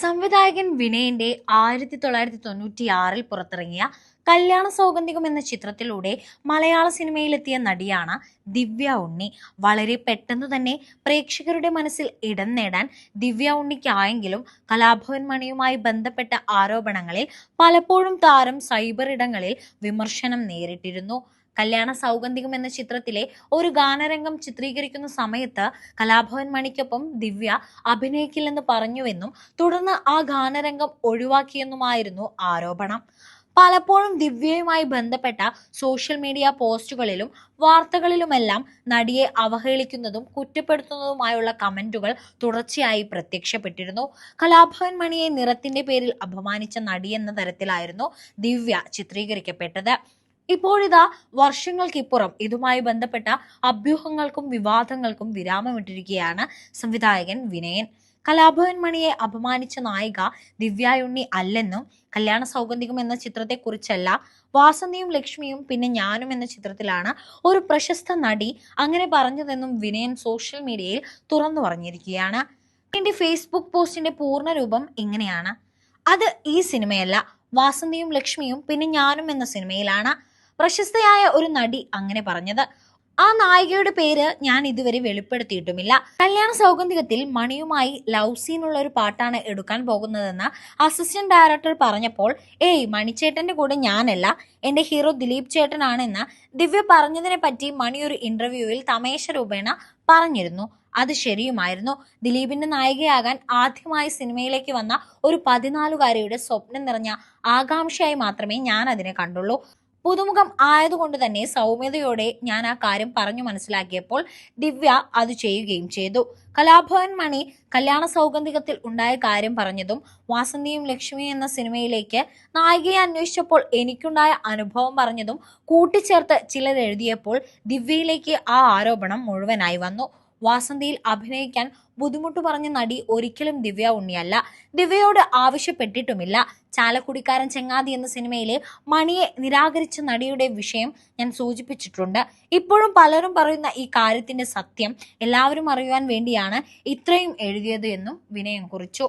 സംവിധായകൻ വിനയന്റെ ആയിരത്തി തൊള്ളായിരത്തി തൊണ്ണൂറ്റി ആറിൽ പുറത്തിറങ്ങിയ കല്യാണ സൗഗന്ധികം എന്ന ചിത്രത്തിലൂടെ മലയാള സിനിമയിലെത്തിയ നടിയാണ് ദിവ്യ ഉണ്ണി. വളരെ പെട്ടെന്ന് തന്നെ പ്രേക്ഷകരുടെ മനസ്സിൽ ഇടം നേടാൻ ദിവ്യ ഉണ്ണിക്കായെങ്കിലും കലാഭവൻ മണിയുമായി ബന്ധപ്പെട്ട ആരോപണങ്ങളിൽ പലപ്പോഴും താരം സൈബർ ഇടങ്ങളിൽ വിമർശനം നേരിട്ടിരുന്നു. കല്യാണ സൗഗന്ധികം എന്ന ചിത്രത്തിലെ ഒരു ഗാനരംഗം ചിത്രീകരിക്കുന്ന സമയത്ത് കലാഭവൻ മണിക്കൊപ്പം ദിവ്യ അഭിനയിക്കില്ലെന്ന് പറഞ്ഞുവെന്നും തുടർന്ന് ആ ഗാനരംഗം ഒഴിവാക്കിയെന്നുമായിരുന്നു ആരോപണം. പലപ്പോഴും ദിവ്യയുമായി ബന്ധപ്പെട്ട സോഷ്യൽ മീഡിയ പോസ്റ്റുകളിലും വാർത്തകളിലുമെല്ലാം നടിയെ അവഹേളിക്കുന്നതും കുറ്റപ്പെടുത്തുന്നതുമായുള്ള കമന്റുകൾ തുടർച്ചയായി പ്രത്യക്ഷപ്പെട്ടിരുന്നു. കലാഭവൻ മണിയെ നിറത്തിന്റെ പേരിൽ അപമാനിച്ച നടിയെന്ന തരത്തിലായിരുന്നു ദിവ്യ ചിത്രീകരിക്കപ്പെട്ടത്. ഇപ്പോഴിതാ വർഷങ്ങൾക്കിപ്പുറം ഇതുമായി ബന്ധപ്പെട്ട അഭ്യൂഹങ്ങൾക്കും വിവാദങ്ങൾക്കും വിരാമമിട്ടിരിക്കുകയാണ് സംവിധായകൻ വിനയൻ. കലാഭവൻ മണിയെ അപമാനിച്ച നായിക ദിവ്യായുണ്ണി അല്ലെന്നും കല്യാണ സൗഗന്ധികം എന്ന ചിത്രത്തെക്കുറിച്ചല്ല വാസന്തിയും ലക്ഷ്മിയും പിന്നെ ഞാനും എന്ന ചിത്രത്തിലാണ് ഒരു പ്രശസ്ത നടി അങ്ങനെ പറഞ്ഞതെന്നും വിനയൻ സോഷ്യൽ മീഡിയയിൽ തുറന്നു പറഞ്ഞിരിക്കുകയാണ്. എന്റെ ഫേസ്ബുക്ക് പോസ്റ്റിന്റെ പൂർണ രൂപം ഇങ്ങനെയാണ്. അത് ഈ സിനിമയല്ല വാസന്തിയും ലക്ഷ്മിയും പിന്നെ ഞാനും എന്ന സിനിമയിലാണ്. പ്രശസ്തയായ ഒരു നടി അങ്ങനെ പറഞ്ഞത്. ആ നായികയുടെ പേര് ഞാൻ ഇതുവരെ വെളിപ്പെടുത്തിയിട്ടുമില്ല. കല്യാണ സൗഗന്ധികത്തിൽ മണിയുമായി ലവ് സീനുള്ള ഒരു പാട്ടാണ് എടുക്കാൻ പോകുന്നതെന്ന് അസിസ്റ്റന്റ് ഡയറക്ടർ പറഞ്ഞപ്പോൾ ഏയ് മണിച്ചേട്ടന്റെ കൂടെ ഞാനല്ല. എന്റെ ഹീറോ ദിലീപ് ചേട്ടനാണെന്ന് ദിവ്യ പറഞ്ഞതിനെ പറ്റി മണി ഒരു ഇന്റർവ്യൂവിൽ തമേശ രൂപേണ പറഞ്ഞിരുന്നു. അത് ശരിയുമായിരുന്നു. ദിലീപിന്റെ നായികയാകാൻ ആദ്യമായി സിനിമയിലേക്ക് വന്ന ഒരു പതിനാലുകാരിയുടെ സ്വപ്നം നിറഞ്ഞ ആകാംക്ഷയായി മാത്രമേ ഞാൻ അതിനെ കണ്ടുള്ളൂ. പുതുമുഖം ആയതുകൊണ്ട് തന്നെ സൗമ്യതയോടെ ഞാൻ ആ കാര്യം പറഞ്ഞു മനസ്സിലാക്കിയപ്പോൾ ദിവ്യ അത് ചെയ്യുകയും ചെയ്തു. കലാഭവൻ മണി കല്യാണ സൗഗന്ധികത്തിൽ ഉണ്ടായ കാര്യം പറഞ്ഞതും വാസന്തിയും ലക്ഷ്മി എന്ന സിനിമയിലേക്ക് നായികയെ അന്വേഷിച്ചപ്പോൾ എനിക്കുണ്ടായ അനുഭവം പറഞ്ഞതും കൂട്ടിച്ചേർത്ത് ചിലരെഴുതിയപ്പോൾ ദിവ്യയിലേക്ക് ആ ആരോപണം മുഴുവനായി വന്നു. വാസന്തിയിൽ അഭിനയിക്കാൻ ബുദ്ധിമുട്ട് പറഞ്ഞ നടി ഒരിക്കലും ദിവ്യ ഉണ്ണിയല്ല. ദിവ്യയോട് ആവശ്യപ്പെട്ടിട്ടുമില്ല. ചാലക്കുടിക്കാരൻ ചെങ്ങാതി എന്ന സിനിമയിലെ മണിയെ നിരാകരിച്ച നടിയുടെ വിഷയം ഞാൻ സൂചിപ്പിച്ചിട്ടുണ്ട്. ഇപ്പോഴും പലരും പറയുന്ന ഈ കാര്യത്തിന്റെ സത്യം എല്ലാവരും അറിയുവാൻ വേണ്ടിയാണ് ഇത്രയും എഴുതിയത് എന്നും വിനയം കുറിച്ചു.